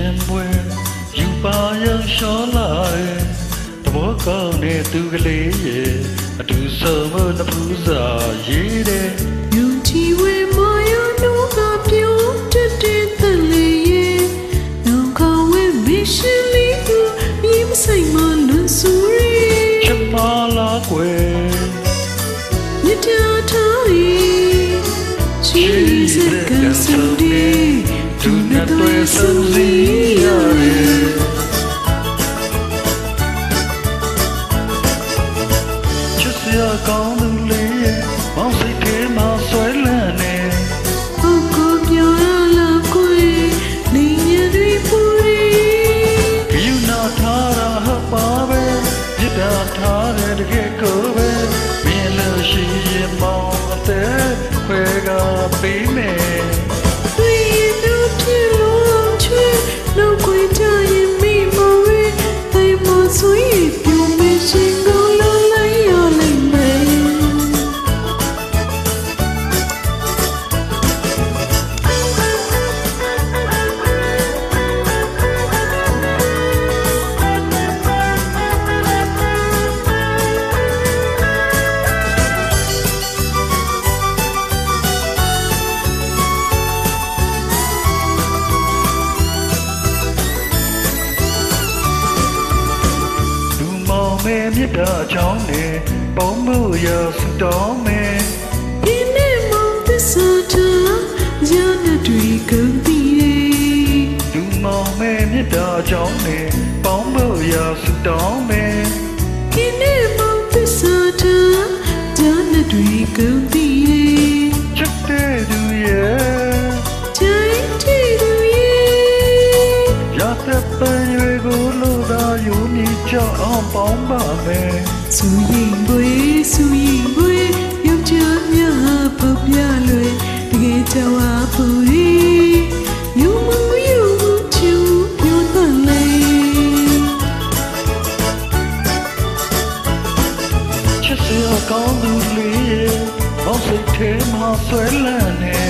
ချစ်ခြင်းပွဲယူပါရန်လျှော်လာရဲ့တဘောကောင်းတဲ့သူကလေးရဲ့အတူဆုံးမနှစ်ဖူးစာရေးတဲ့ယုံကြည်ဝေမာယာနိုးကပြုံးတက်တဲ့တန်လေးရဲ့နောင်ခေါဝဲမရှင်လေးကိုမြေမဆိုင်မလွန်ဆူရီချစ်မလာကွယ်မြတ်တာထား၏ချီစကန်စံဒီ သူနဲ့တွေ့ဆုံစီရရဲ့ချစ်စရာကောင်းသူလေးရဲ့မောင်စိတ်ထဲမှာဆွဲလန်းနေဟုတ်ကိုပြောရလာခွေနေရတွေပူရီခယူနာထားတာဟပါပဲမြစ်တာထားတဲ့တကယ်ကိုပဲမင်းလို့ရှိရင်မောင်အသက်ခွဲကပေး မောင်မဲမြစ်တာချောင်းနဲ့ပုံမှုရစတော်မဲ in the mount sata ya na dwi gun ti လူမောင်မဲမြစ်တာချောင်းနဲ့ပုံမှုရစတော်မဲ in the mount sata ya na dwi gun ti ချစ်တဲ့သူရဲ့ jai ti du ye ရတဲ့ပန်ရွေကိုလို့သာ ယုံနေကြအောင်ပေါင်းပါမယ်ဆူရင်ပွေဆူရင်ပွေရုပ်ချများပုံပြလွယ်တကယ်ချဝပူရီယုံမှုယုံမှုချူပြောတန်လေချစ်စရာကောင်းသူလေးမောင်စိတ်ထဲမှာဆွဲလန်းနေ